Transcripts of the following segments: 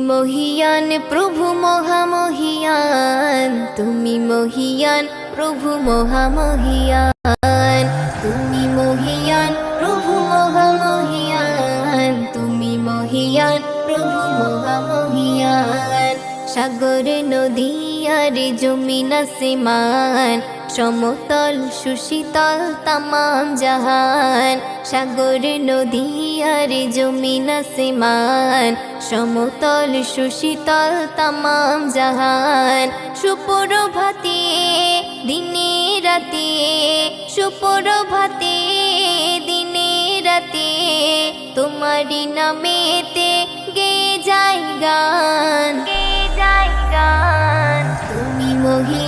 মহিয়ান, প্রভু মহামহিয়ান। তুমি মহিয়ান, প্রভু মহামহিয়ান। তুমি মহিয়ান, প্রভু মহামহিয়ান। তুমি মহিয়ান, প্রভু মহামহিয়ান। সাগর, নদী আর জমিন আসমান সমতল সুশীতল তামাম জাহান, সাগর, নদী আর জমিন আসমান সমতল সুশীতল তামাম জাহান, সুপ্রভাতে দিনে রাতে সুপ্রভাতে দিনে রাতে তোমারি নামেতে গে যাই গান, গে যাই গান। তুমি মহিয়ান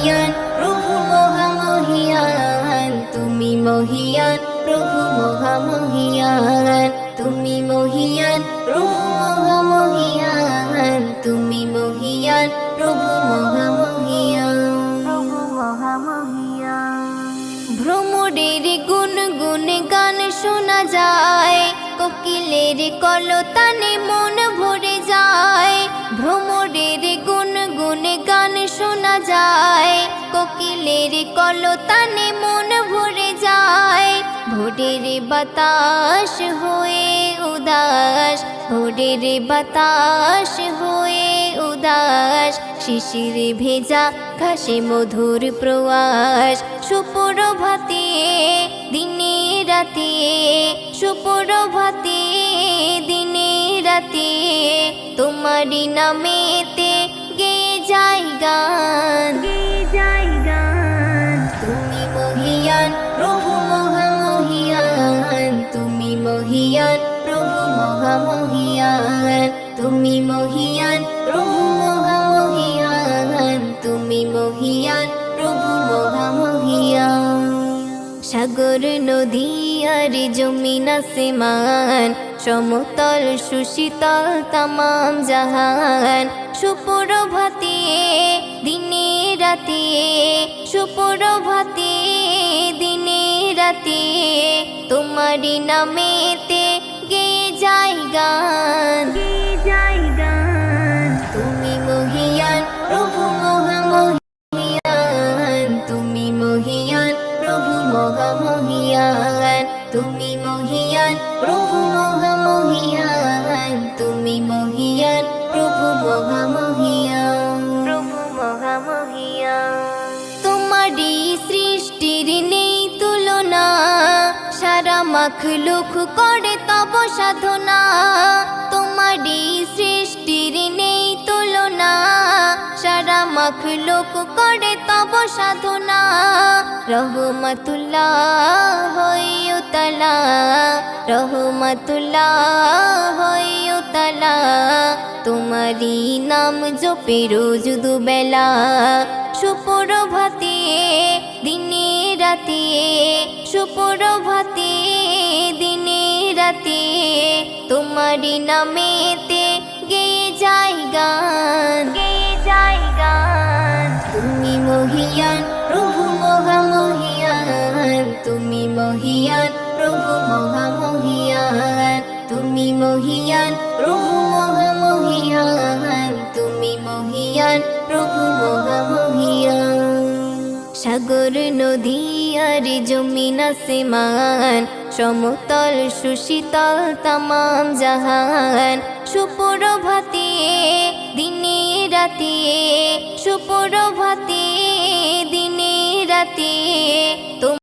তুমি মহিয়ান প্রভু মহামহিয়ান। তুমি মহিয়ান প্রভু মহামহিয়ান। তুমি মহিয়ান প্রভু মহামহিয়ান। প্রভু মহামহিয়ান। ভ্রমরের গুন গুন গান শোনা যায় কোকিলের কলতানে মন ভরে যায়। ভ্রমরের গুন গুন গান শোনা যায় কোকিলের কলতানে মন ভরে যায় ভোরের বাতাস হয়ে উদাস, ভোরের বাতাস হয়ে উদাস, শিশির ভেজা ঘাসে মধুর প্রয়াস। সুপ্রভাতে, দিনে রাতে, সুপ্রভাতে, দিনে রাতে তোমারি নামেতে গে যাই মহিয়ান, প্রভু মহামহিয়ান। তুমি মহিয়ান, প্রভু মহামহিয়ান। তুমি মহিয়ান, প্রভু মহামহিয়ান। সাগর নদী আর জমিন আসমান সমতল, সুশীতল, তামাম জাহান। সুপ্রভাতে, দিনে রাতে। সুপ্রভাতে, দিনে রাতে। তোমারি নামেতে গে যাই গান। যাই গান। তুমি মহিয়ান প্রভু মহামহিয়ান। তুমি মহিয়ান প্রভু মহামহিয়ান। তুমি মহিয়ান প্রভু মহামহিয়ান। তুমি মহিয়ান প্রভু সারা মাখ লুখ করে তব সাধনা। তোমারই সৃষ্টির নেই তুলনা। সারা মাখ লোক করে তব সাধনা। রহমতুল্লাহ হইউতলা রহমতুল্লাহ হইউতলা তোমারি নাম জপে রোজ দুবেলা। সুপ্রভাতে, দিনে রাতে সুপ্রভাতে, দিনে রাতে তোমারি নামেতে গে যাই গান গে যাই গান। তুমি মহিয়ান, প্রভু মহামহিয়ান তুমি মহিয়ান, প্রভু মহামহিয়ান তুমি মহিয়ান সাগর নদী আর জমিন আসমান সমতল সুশীতল তাম জাহান। সুপ্রভাতে, দিনে রাতে, সুপ্রভাতে, দিনে রাতে।